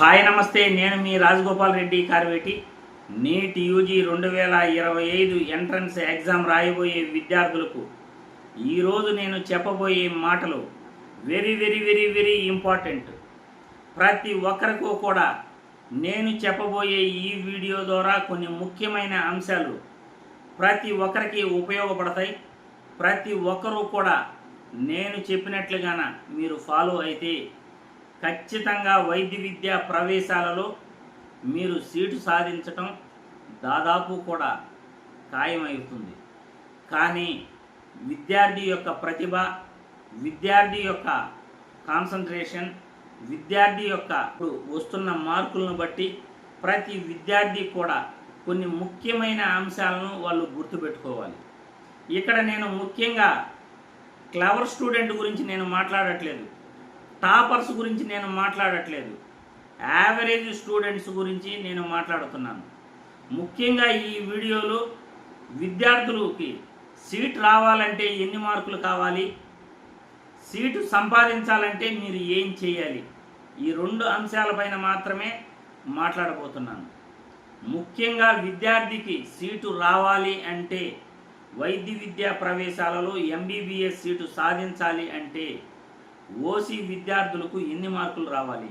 Hi నమస్తే. నేను మీ రాజగోపాల్ రెడ్డి కార్వేటి. నీట్ యూజీ రెండు వేల ఇరవై ఐదు ఎంట్రన్స్ ఎగ్జామ్ రాయబోయే విద్యార్థులకు ఈరోజు నేను చెప్పబోయే మాటలు very very very very important. ప్రతి ఒక్కరికూ కూడా నేను చెప్పబోయే ఈ వీడియో ద్వారా కొన్ని ముఖ్యమైన అంశాలు ప్రతి ఒక్కరికి ఉపయోగపడతాయి. ప్రతి ఒక్కరూ కూడా నేను చెప్పినట్లుగాన మీరు ఫాలో అయితే ఖచ్చితంగా వైద్య విద్యా ప్రవేశాలలో మీరు సీటు సాధించటం దాదాపు కూడా ఖాయమవుతుంది. కానీ విద్యార్థి యొక్క ప్రతిభ విద్యార్థి యొక్క కాన్సన్ట్రేషన్ విద్యార్థి యొక్క ఇప్పుడు వస్తున్న మార్కులను బట్టి ప్రతి విద్యార్థి కూడా కొన్ని ముఖ్యమైన అంశాలను వాళ్ళు గుర్తుపెట్టుకోవాలి. ఇక్కడ నేను ముఖ్యంగా క్లవర్ స్టూడెంట్ గురించి నేను మాట్లాడట్లేదు. టాపర్స్ గురించి నేను మాట్లాడట్లేదు. యావరేజ్ స్టూడెంట్స్ గురించి నేను మాట్లాడుతున్నాను. ముఖ్యంగా ఈ వీడియోలో విద్యార్థులకి సీట్ రావాలంటే ఎన్ని మార్కులు కావాలి? సీటు సంపాదించాలంటే మీరు ఏం చేయాలి? ఈ రెండు అంశాలపైన మాత్రమే మాట్లాడబోతున్నాను. ముఖ్యంగా విద్యార్థికి సీటు రావాలి అంటే వైద్య విద్యా ప్రవేశాలలో ఎంబీబీఎస్ సీటు సాధించాలి అంటే ఓసీ విద్యార్థులకు ఎన్ని మార్కులు రావాలి?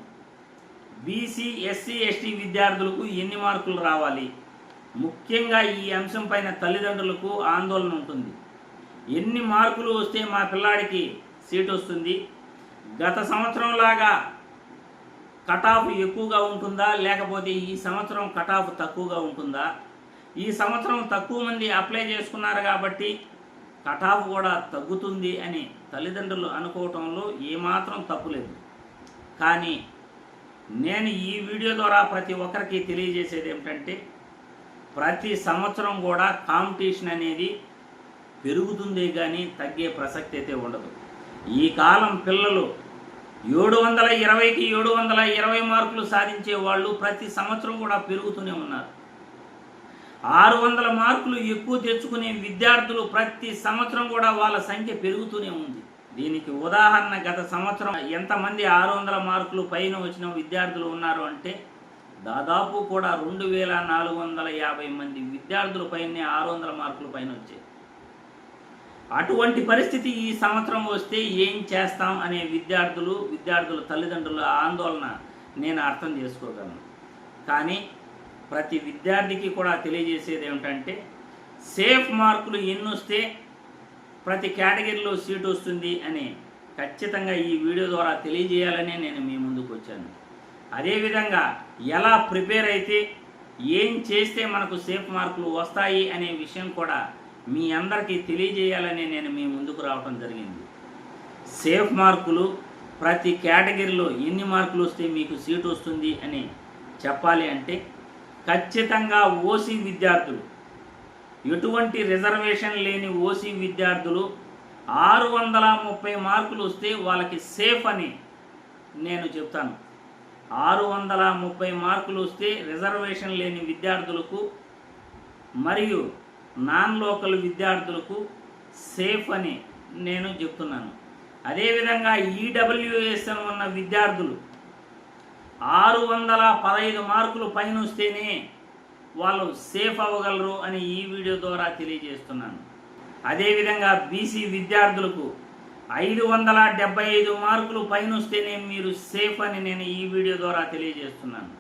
బీసీ ఎస్సీ ఎస్టీ విద్యార్థులకు ఎన్ని మార్కులు రావాలి? ముఖ్యంగా ఈ అంశం పైన తల్లిదండ్రులకు ఆందోళన ఉంటుంది. ఎన్ని మార్కులు వస్తే మా పిల్లాడికి సీట్ వస్తుంది? గత సంవత్సరం లాగా కటాఫ్ ఎక్కువగా ఉంటుందా? లేకపోతే ఈ సంవత్సరం కటాఫ్ తక్కువగా ఉంటుందా? ఈ సంవత్సరం తక్కువ మంది అప్లై చేసుకున్నారు కాబట్టి కటాఫ్ కూడా తగ్గుతుంది అని తల్లిదండ్రులు అనుకోవటంలో ఏమాత్రం తప్పులేదు కానీ నేను ఈ వీడియో ద్వారా ప్రతి ఒక్కరికి తెలియజేసేది ఏమిటంటే ప్రతి సంవత్సరం కూడా కాంపిటీషన్ అనేది పెరుగుతుంది కానీ తగ్గే ప్రసక్తి అయితే ఉండదు. ఈ కాలం పిల్లలు ఏడు వందల ఇరవైకి ఏడు వందల ఇరవై మార్కులు సాధించే వాళ్ళు ప్రతి సంవత్సరం కూడా పెరుగుతూనే ఉన్నారు. ఆరు వందల మార్కులు ఎక్కువ తెచ్చుకునే విద్యార్థులు ప్రతి సంవత్సరం కూడా వాళ్ళ సంఖ్య పెరుగుతూనే ఉంది. దీనికి ఉదాహరణ గత సంవత్సరం ఎంతమంది ఆరు వందల మార్కులు పైన వచ్చిన విద్యార్థులు ఉన్నారు అంటే దాదాపు కూడా రెండు వేల నాలుగు వందల యాభై మంది విద్యార్థుల పైనే ఆరు వందల మార్కుల పైన వచ్చాయి. అటువంటి పరిస్థితి ఈ సంవత్సరం వస్తే ఏం చేస్తాం అనే విద్యార్థులు విద్యార్థుల తల్లిదండ్రుల ఆందోళన నేను అర్థం చేసుకోగలను. కానీ ప్రతి విద్యార్థికి కూడా తెలియజేసేది ఏమిటంటే సేఫ్ మార్కులు ఎన్ని వస్తే ప్రతి కేటగిరీలో సీట్ వస్తుంది అని ఖచ్చితంగా ఈ వీడియో ద్వారా తెలియజేయాలనే నేను మీ ముందుకు వచ్చాను. అదేవిధంగా ఎలా ప్రిపేర్ అయితే ఏం చేస్తే మనకు సేఫ్ మార్కులు వస్తాయి అనే విషయం కూడా మీ అందరికీ తెలియజేయాలని నేను మీ ముందుకు రావడం జరిగింది. సేఫ్ మార్కులు ప్రతి కేటగిరీలో ఎన్ని మార్కులు వస్తే మీకు సీట్ వస్తుంది అని చెప్పాలి అంటే ఖచ్చితంగా ఓసీ విద్యార్థులు. ఎటువంటి రిజర్వేషన్ లేని ఓసీ విద్యార్థులు ఆరు వందల ముప్పై మార్కులు వస్తే వాళ్ళకి సేఫ్ అని నేను చెప్తాను. ఆరు వందల ముప్పై మార్కులు వస్తే రిజర్వేషన్ లేని విద్యార్థులకు మరియు నాన్ లోకల్ విద్యార్థులకు సేఫ్ అని నేను చెప్తున్నాను. అదేవిధంగా ఈడబ్ల్యూఎస్ఎన్ ఉన్న విద్యార్థులు ఆరు వందల పదహైదు మార్కులు పైన వస్తేనే వాళ్ళు సేఫ్ అవ్వగలరు అని ఈ వీడియో ద్వారా తెలియజేస్తున్నాను. అదేవిధంగా బీసీ విద్యార్థులకు ఐదు వందల డెబ్బై ఐదు మార్కులు పైన వస్తేనే మీరు సేఫ్ అని నేను ఈ వీడియో ద్వారా తెలియజేస్తున్నాను.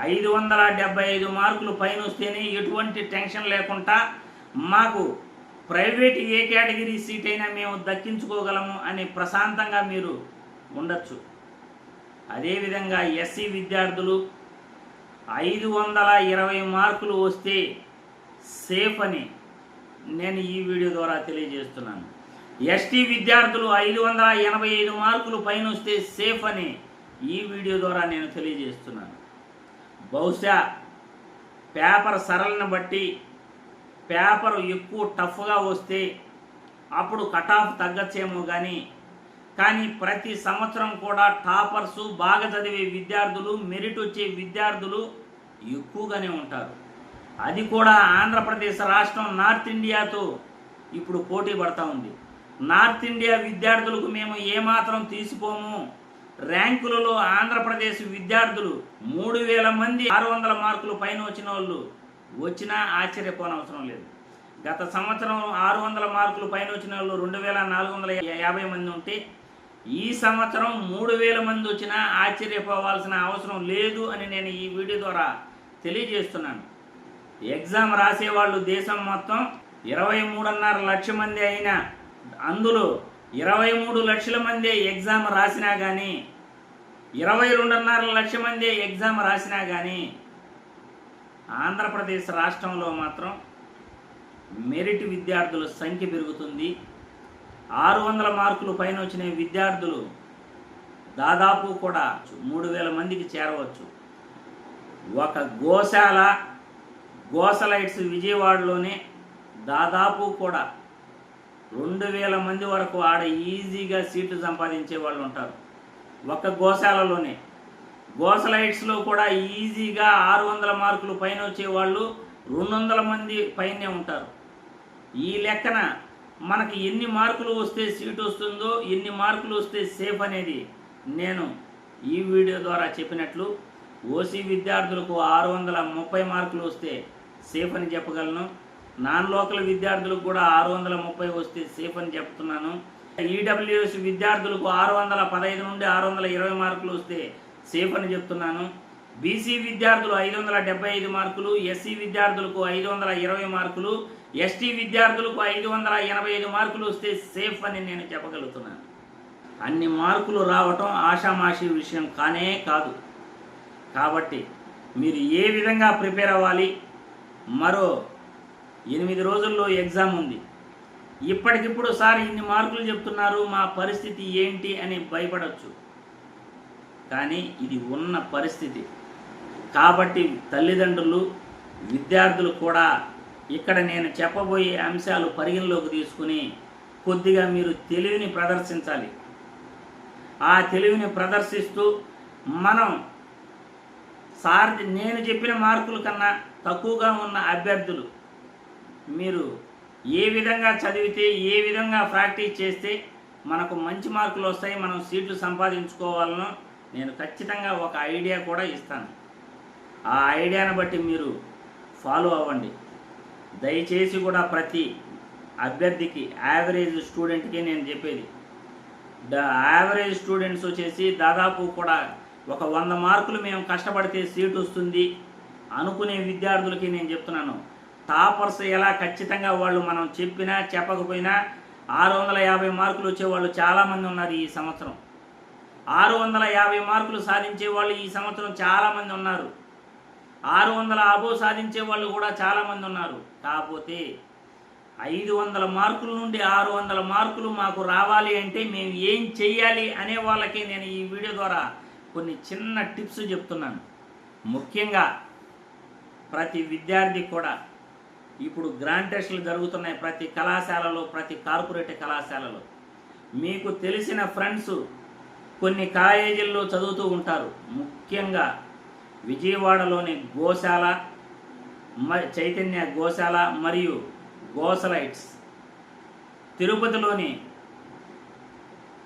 ఐదు వందల డెబ్బై ఐదు మార్కులు పైన వస్తేనే ఎటువంటి టెన్షన్ లేకుండా మాకు ప్రైవేట్ ఏ కేటగిరీ సీట్ అయినా మేము దక్కించుకోగలము అని ప్రశాంతంగా మీరు ఉండొచ్చు. అదేవిధంగా ఎస్సీ విద్యార్థులు ఐదు వందల ఇరవై మార్కులు వస్తే సేఫ్ అని నేను ఈ వీడియో ద్వారా తెలియజేస్తున్నాను. ఎస్టీ విద్యార్థులు ఐదు వందల ఎనభై ఐదు మార్కులు పైన వస్తే సేఫ్ అని ఈ వీడియో ద్వారా నేను తెలియజేస్తున్నాను. బహుశా పేపర్ సరళను బట్టి పేపర్ ఎక్కువ టఫ్గా వస్తే అప్పుడు కట్ ఆఫ్ తగ్గచ్చేమో కానీ కానీ ప్రతి సంవత్సరం కూడా టాపర్సు బాగా చదివే విద్యార్థులు మెరిట్ వచ్చే విద్యార్థులు ఎక్కువగానే ఉంటారు. అది కూడా ఆంధ్రప్రదేశ్ రాష్ట్రం నార్త్ ఇండియాతో ఇప్పుడు పోటీ పడతా ఉంది. నార్త్ ఇండియా విద్యార్థులకు మేము ఏమాత్రం తీసిపోము. ర్యాంకులలో ఆంధ్రప్రదేశ్ విద్యార్థులు మూడు వేల మంది ఆరు వందల మార్కులు పైన వచ్చిన వాళ్ళు వచ్చినా ఆశ్చర్యపోనవసరం లేదు. గత సంవత్సరం ఆరు వందల మార్కులు పైన వచ్చిన వాళ్ళు రెండు వేల నాలుగు వందల యాభై మంది ఉంటే ఈ సంవత్సరం మూడు వేల మంది వచ్చినా ఆశ్చర్యపోవాల్సిన అవసరం లేదు అని నేను ఈ వీడియో ద్వారా తెలియజేస్తున్నాను. ఎగ్జామ్ రాసేవాళ్ళు దేశం మొత్తం ఇరవై మూడున్నర లక్ష మంది అయినా అందులో ఇరవై మూడు లక్షల మంది ఎగ్జామ్ రాసినా కానీ ఇరవై రెండున్నర లక్ష మంది ఎగ్జామ్ రాసినా కానీ ఆంధ్రప్రదేశ్ రాష్ట్రంలో మాత్రం మెరిట్ విద్యార్థుల సంఖ్య పెరుగుతుంది. ఆరు వందల మార్కులు పైన వచ్చిన విద్యార్థులు దాదాపు కూడా మూడు వేల మందికి చేరవచ్చు. ఒక గోశాల గోసలైట్స్ విజయవాడలోనే దాదాపు కూడా రెండు వేల మంది వరకు ఆడ ఈజీగా సీట్లు సంపాదించే వాళ్ళు ఉంటారు. ఒక గోశాలలోనే. గోసలైట్స్లో కూడా ఈజీగా ఆరు వందల మార్కులు పైన వచ్చే వాళ్ళు రెండు వందల మంది పైనే ఉంటారు. ఈ లెక్కన మనకి ఎన్ని మార్కులు వస్తే సీట్ వస్తుందో ఎన్ని మార్కులు వస్తే సేఫ్ అనేది నేను ఈ వీడియో ద్వారా చెప్పినట్లు ఓసీ విద్యార్థులకు ఆరు వందల ముప్పై మార్కులు వస్తే సేఫ్ అని చెప్పగలను. నాన్ లోకల్ విద్యార్థులకు కూడా ఆరు వందల ముప్పై వస్తే సేఫ్ అని చెప్తున్నాను. ఈడబ్ల్యూఎస్ విద్యార్థులకు ఆరు వందల పదహైదు నుండి ఆరు వందల ఇరవై మార్కులు వస్తే సేఫ్ అని చెప్తున్నాను. బీసీ విద్యార్థులు ఐదు వందల డెబ్బై ఐదు మార్కులు ఎస్సీ విద్యార్థులకు ఐదు వందల ఇరవై మార్కులు ఎస్టీ విద్యార్థులకు ఐదు వందల ఎనభై ఐదు మార్కులు వస్తే సేఫ్ అని నేను చెప్పగలుగుతున్నాను. అన్ని మార్కులు రావటం ఆషామాషి విషయం కానే కాదు. కాబట్టి మీరు ఏ విధంగా ప్రిపేర్ అవ్వాలి? మరో ఎనిమిది రోజుల్లో ఎగ్జామ్ ఉంది. ఇప్పటికిప్పుడు సార్ ఇన్ని మార్కులు చెప్తున్నారు మా పరిస్థితి ఏంటి అని భయపడవచ్చు కానీ ఇది ఉన్న పరిస్థితి. కాబట్టి తల్లిదండ్రులు విద్యార్థులు కూడా ఇక్కడ నేను చెప్పబోయే అంశాలు పరిగణలోకి తీసుకుని కొద్దిగా మీరు తెలివిని ప్రదర్శించాలి. ఆ తెలివిని ప్రదర్శిస్తూ మనం సార్ నేను చెప్పిన మార్కుల కన్నా తక్కువగా ఉన్న అభ్యర్థులు మీరు ఏ విధంగా చదివితే ఏ విధంగా ప్రాక్టీస్ చేస్తే మనకు మంచి మార్కులు వస్తాయి మనం సీట్లు సంపాదించుకోవాలనో నేను ఖచ్చితంగా ఒక ఐడియా కూడా ఇస్తాను. ఆ ఐడియాను బట్టి మీరు ఫాలో అవ్వండి. దయచేసి కూడా ప్రతి అభ్యర్థికి యావరేజ్ స్టూడెంట్కి నేను చెప్పేది. ద యావరేజ్ స్టూడెంట్స్ వచ్చేసి దాదాపు కూడా ఒక వంద మార్కులు మేము కష్టపడితే సీట్ వస్తుంది అనుకునే విద్యార్థులకి నేను చెప్తున్నాను. టాపర్స్ ఎలా ఖచ్చితంగా వాళ్ళు మనం చెప్పినా చెప్పకపోయినా ఆరు వందల యాభై మార్కులు వచ్చేవాళ్ళు చాలామంది ఉన్నారు ఈ సంవత్సరం. ఆరు వందల యాభై మార్కులు సాధించే వాళ్ళు ఈ సంవత్సరం చాలామంది ఉన్నారు. ఆరు వందల అబో సాధించే వాళ్ళు కూడా చాలామంది ఉన్నారు. కాకపోతే ఐదు వందల మార్కుల నుండి ఆరు వందల మార్కులు మాకు రావాలి అంటే మేము ఏం చెయ్యాలి అనే వాళ్ళకి నేను ఈ వీడియో ద్వారా కొన్ని చిన్న టిప్స్ చెప్తున్నాను. ముఖ్యంగా ప్రతి విద్యార్థి కూడా ఇప్పుడు గ్రాండ్ టెస్టులు జరుగుతున్నాయి ప్రతి కళాశాలలో ప్రతి కార్పొరేట్ కళాశాలలో. మీకు తెలిసిన ఫ్రెండ్స్ కొన్ని కాలేజీల్లో చదువుతూ ఉంటారు. ముఖ్యంగా విజయవాడలోని గోశాల మ చైతన్య గోశాల మరియు గోసలైట్స్. తిరుపతిలోని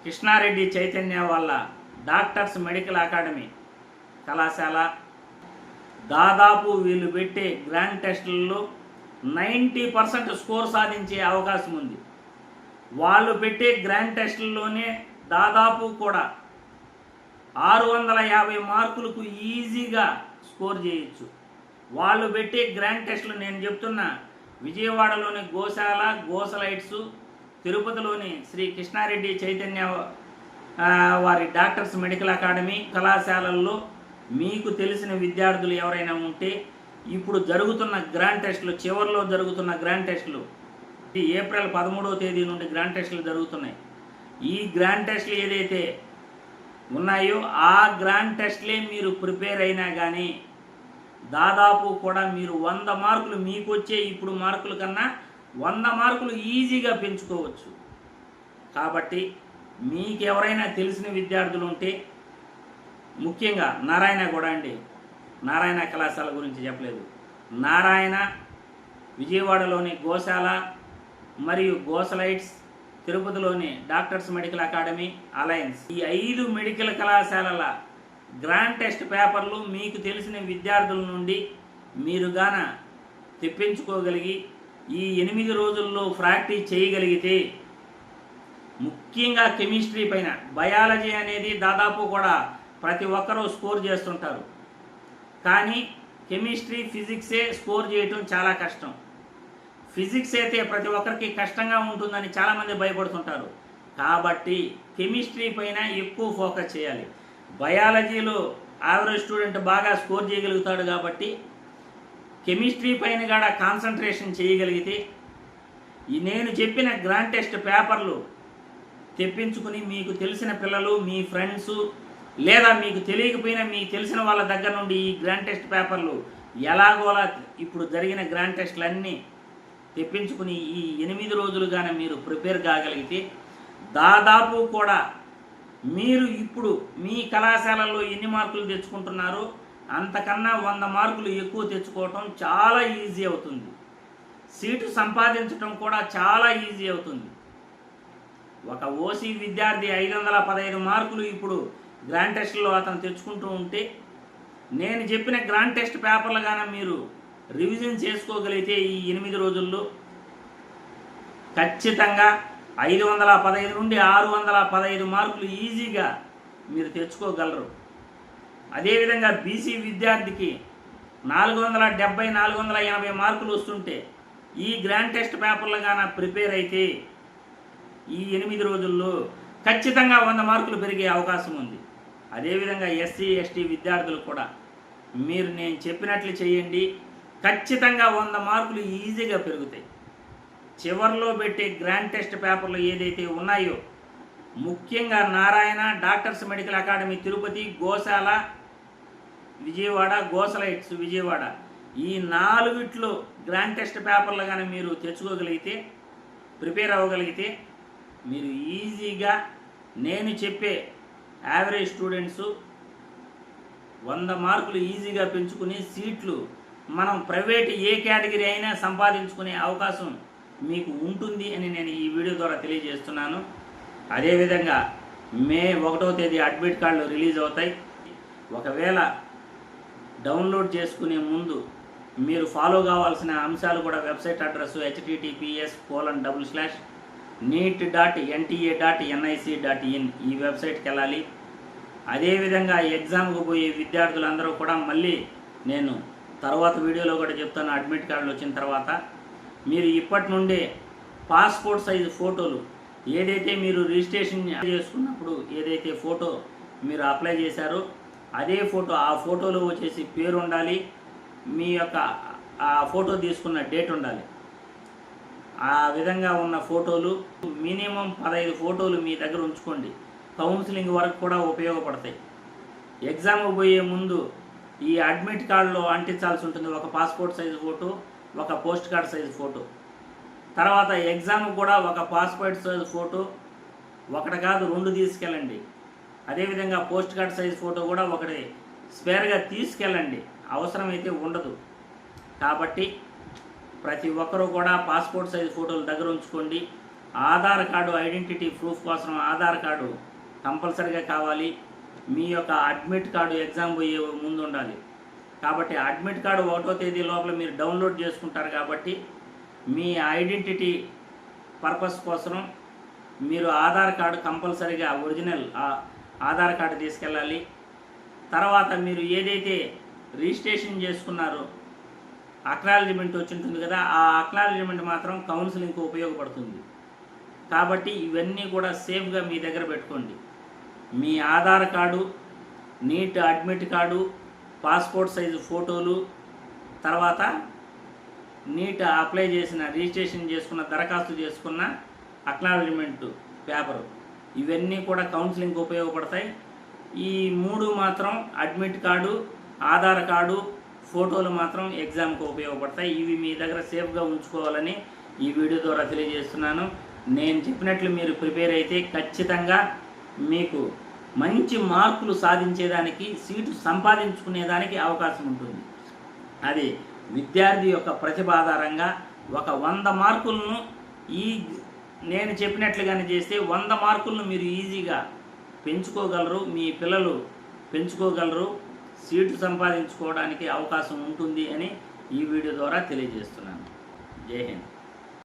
కృష్ణారెడ్డి చైతన్య వాళ్ళ డాక్టర్స్ మెడికల్ అకాడమీ కళాశాల. దాదాపు వీళ్ళు పెట్టే గ్రాండ్ టెస్టులలో నైంటీ పర్సెంట్ స్కోర్ సాధించే అవకాశం ఉంది. వాళ్ళు పెట్టే గ్రాండ్ టెస్టుల్లోనే దాదాపు కూడా ఆరు వందల యాభై మార్కులకు ఈజీగా స్కోర్ చేయొచ్చు. వాళ్ళు పెట్టే గ్రాండ్ టెస్ట్లు నేను చెప్తున్నా విజయవాడలోని గోశాల గోసలైట్స్ తిరుపతిలోని శ్రీ కృష్ణారెడ్డి చైతన్య వారి డాక్టర్స్ మెడికల్ అకాడమీ కళాశాలల్లో మీకు తెలిసిన విద్యార్థులు ఎవరైనా ఉంటే ఇప్పుడు జరుగుతున్న గ్రాండ్ టెస్టులు చివరిలో జరుగుతున్న గ్రాండ్ టెస్టులు ఏప్రిల్ పదమూడవ తేదీ నుండి గ్రాండ్ టెస్టులు జరుగుతున్నాయి. ఈ గ్రాండ్ టెస్టులు ఏదైతే ఉన్నాయో ఆ గ్రాండ్ టెస్ట్లే మీరు ప్రిపేర్ అయినా కానీ దాదాపు కూడా మీరు వంద మార్కులు మీకు వచ్చే ఇప్పుడు మార్కుల కన్నా వంద మార్కులు ఈజీగా పెంచుకోవచ్చు. కాబట్టి మీకు ఎవరైనా తెలిసిన విద్యార్థులు ఉంటే ముఖ్యంగా నారాయణ కూడా అండి. నారాయణ కళాశాల గురించి చెప్పలేదు. నారాయణ విజయవాడలోని గోశాల మరియు గోసలైట్స్ తిరుపతిలోని డాక్టర్స్ మెడికల్ అకాడమీ అలయన్స్. ఈ ఐదు మెడికల్ కళాశాలల గ్రాండ్ టెస్ట్ పేపర్లు మీకు తెలిసిన విద్యార్థుల నుండి మీరు గాన తెప్పించుకోగలిగి ఈ ఎనిమిది రోజుల్లో ప్రాక్టీస్ చేయగలిగితే ముఖ్యంగా కెమిస్ట్రీ పైన బయాలజీ అనేది దాదాపు కూడా ప్రతి ఒక్కరూ స్కోర్ చేస్తుంటారు. కానీ కెమిస్ట్రీ ఫిజిక్సే స్కోర్ చేయటం చాలా కష్టం. ఫిజిక్స్ అయితే ప్రతి ఒక్కరికి కష్టంగా ఉంటుందని చాలామంది భయపడుతుంటారు. కాబట్టి కెమిస్ట్రీ పైన ఎక్కువ ఫోకస్ చేయాలి. బయాలజీలో యావరేజ్ స్టూడెంట్ బాగా స్కోర్ చేయగలుగుతాడు కాబట్టి కెమిస్ట్రీ పైన కూడా కాన్సన్ట్రేషన్ చేయగలిగితే నేను చెప్పిన గ్రాండ్ టెస్ట్ పేపర్లు తెప్పించుకుని మీకు తెలిసిన పిల్లలు మీ ఫ్రెండ్స్ లేదా మీకు తెలియకపోయినా మీకు తెలిసిన వాళ్ళ దగ్గర నుండి ఈ గ్రాండ్ టెస్ట్ పేపర్లు ఎలాగోలా ఇప్పుడు జరిగిన గ్రాండ్ టెస్ట్లన్నీ తెప్పించుకుని ఈ ఎనిమిది రోజులుగానే మీరు ప్రిపేర్ కాగలిగితే దాదాపు కూడా మీరు ఇప్పుడు మీ కళాశాలలో ఎన్ని మార్కులు తెచ్చుకుంటున్నారో అంతకన్నా వంద మార్కులు ఎక్కువ తెచ్చుకోవటం చాలా ఈజీ అవుతుంది. సీటు సంపాదించడం కూడా చాలా ఈజీ అవుతుంది. ఒక ఓసీ విద్యార్థి ఐదు వందల పదహైదు మార్కులు ఇప్పుడు గ్రాండ్ టెస్ట్లో అతను తెచ్చుకుంటూ ఉంటే నేను చెప్పిన గ్రాండ్ టెస్ట్ పేపర్లు కానీ మీరు రివిజన్ చేసుకోగలిగితే ఈ ఎనిమిది రోజుల్లో ఖచ్చితంగా ఐదు వందల పదహైదు నుండి ఆరు వందల పదహైదు మార్కులు ఈజీగా మీరు తెచ్చుకోగలరు. అదేవిధంగా బీసీ విద్యార్థికి నాలుగు వందల డెబ్బై నాలుగు వందల ఎనభై మార్కులు వస్తుంటే ఈ గ్రాండ్ టెస్ట్ పేపర్లుగా ప్రిపేర్ అయితే ఈ ఎనిమిది రోజుల్లో ఖచ్చితంగా వంద మార్కులు పెరిగే అవకాశం ఉంది. అదేవిధంగా ఎస్సీ ఎస్టీ విద్యార్థులు కూడా మీరు నేను చెప్పినట్లు చేయండి. ఖచ్చితంగా వంద మార్కులు ఈజీగా పెరుగుతాయి. చివరిలో పెట్టే గ్రాండ్ టెస్ట్ పేపర్లు ఏదైతే ఉన్నాయో ముఖ్యంగా Narayana doctors medical academy Tirupati Gosala Vijayawada గోసలైట్స్ Vijayawada. ఈ నాలుగిట్లో గ్రాండ్ టెస్ట్ పేపర్లు కానీ మీరు తెచ్చుకోగలిగితే ప్రిపేర్ అవ్వగలిగితే మీరు ఈజీగా నేను చెప్పే యావరేజ్ స్టూడెంట్స్ వంద మార్కులు ఈజీగా పెంచుకుని సీట్లు మనం ప్రైవేట్ ఏ కేటగిరీ అయినా సంపాదించుకునే అవకాశం మీకు ఉంటుంది అని నేను ఈ వీడియో ద్వారా తెలియజేస్తున్నాను. అదేవిధంగా మే ఒకటో తేదీ అడ్మిట్ కార్డులు రిలీజ్ అవుతాయి. ఒకవేళ డౌన్లోడ్ చేసుకునే ముందు మీరు ఫాలో కావాల్సిన అంశాలు కూడా website address HTTPS colon double slash NEET dot NTA dot NIC dot in ఈ వెబ్సైట్కి వెళ్ళాలి. అదేవిధంగా ఎగ్జామ్కు పోయే విద్యార్థులందరూ కూడా మళ్ళీ నేను తర్వాత వీడియోలో కూడా చెప్తాను అడ్మిట్ కార్డులు వచ్చిన తర్వాత. మీరు ఇప్పటి నుండే పాస్పోర్ట్ సైజు ఫోటోలు ఏదైతే మీరు రిజిస్ట్రేషన్ చేసుకున్నప్పుడు ఏదైతే ఫోటో మీరు అప్లై చేశారో అదే ఫోటో ఆ ఫోటోలో వచ్చేసి పేరు ఉండాలి మీ యొక్క ఆ ఫోటో తీసుకున్న డేట్ ఉండాలి. ఆ విధంగా ఉన్న ఫోటోలు మినిమం పదహైదు ఫోటోలు మీ దగ్గర ఉంచుకోండి. కౌన్సిలింగ్ వరకు కూడా ఉపయోగపడతాయి. ఎగ్జామ్ పోయే ముందు ఈ అడ్మిట్ కార్డులో అంటించాల్సి ఉంటుంది. ఒక పాస్పోర్ట్ సైజు ఫోటో ఒక పోస్ట్ కార్డ్ సైజు ఫోటో తర్వాత ఎగ్జామ్ కూడా ఒక పాస్పోర్ట్ సైజు ఫోటో ఒకటి కాదు రెండు తీసుకెళ్ళండి. అదేవిధంగా పోస్ట్ కార్డ్ సైజ్ ఫోటో కూడా ఒకటి స్పేర్గా తీసుకెళ్ళండి. అవసరమైతే ఉండదు. కాబట్టి ప్రతి ఒక్కరూ కూడా పాస్పోర్ట్ సైజ్ ఫోటోలు దగ్గర ఉంచుకోండి. ఆధార్ కార్డు ఐడెంటిటీ ప్రూఫ్ కోసం ఆధార్ కార్డు కంపల్సరీగా కావాలి. మీ యొక్క అడ్మిట్ కార్డు ఎగ్జామ్ పోయే ముందు ఉండాలి. కాబట్టి అడ్మిట్ కార్డు ఒకటో తేదీ లోపల మీరు డౌన్లోడ్ చేసుకుంటారు కాబట్టి మీ ఐడెంటిటీ పర్పస్ కోసం మీరు ఆధార్ కార్డు కంపల్సరీగా ఒరిజినల్ ఆధార్ కార్డు తీసుకెళ్ళాలి. తర్వాత మీరు ఏదైతే రిజిస్ట్రేషన్ చేసుకున్నారో అక్నాలజిమెంట్ వచ్చి ఉంటుంది కదా ఆ అక్నాలజిమెంట్ మాత్రం కౌన్సిలింగ్కి ఉపయోగపడుతుంది. కాబట్టి ఇవన్నీ కూడా సేఫ్గా మీ దగ్గర పెట్టుకోండి. మీ Aadhaar card NEET admit card passport size ఫోటోలు తర్వాత నీట్ అప్లై చేసిన రిజిస్ట్రేషన్ చేసుకున్న దరఖాస్తు చేసుకున్న అక్నాలజ్మెంట్ పేపరు. ఇవన్నీ కూడా కౌన్సిలింగ్కి ఉపయోగపడతాయి. ఈ మూడు మాత్రం అడ్మిట్ కార్డు ఆధార్ కార్డు ఫోటోలు మాత్రం ఎగ్జామ్కి ఉపయోగపడతాయి. ఇవి మీ దగ్గర సేఫ్గా ఉంచుకోవాలని ఈ వీడియో ద్వారా తెలియజేస్తున్నాను. నేను చెప్పినట్లు మీరు ప్రిపేర్ అయితే ఖచ్చితంగా మీకు మంచి మార్కులు సాధించేదానికి సీటు సంపాదించుకునేదానికి అవకాశం ఉంటుంది. అది విద్యార్థి యొక్క ప్రతిభ ఆధారంగా ఒక వంద మార్కులను ఈ నేను చెప్పినట్లుగానే చేస్తే వంద మార్కులను మీరు ఈజీగా పెంచుకోగలరు మీ పిల్లలు పెంచుకోగలరు సీటు సంపాదించుకోవడానికి అవకాశం ఉంటుంది అని ఈ వీడియో ద్వారా తెలియజేస్తున్నాను. జై హింద్.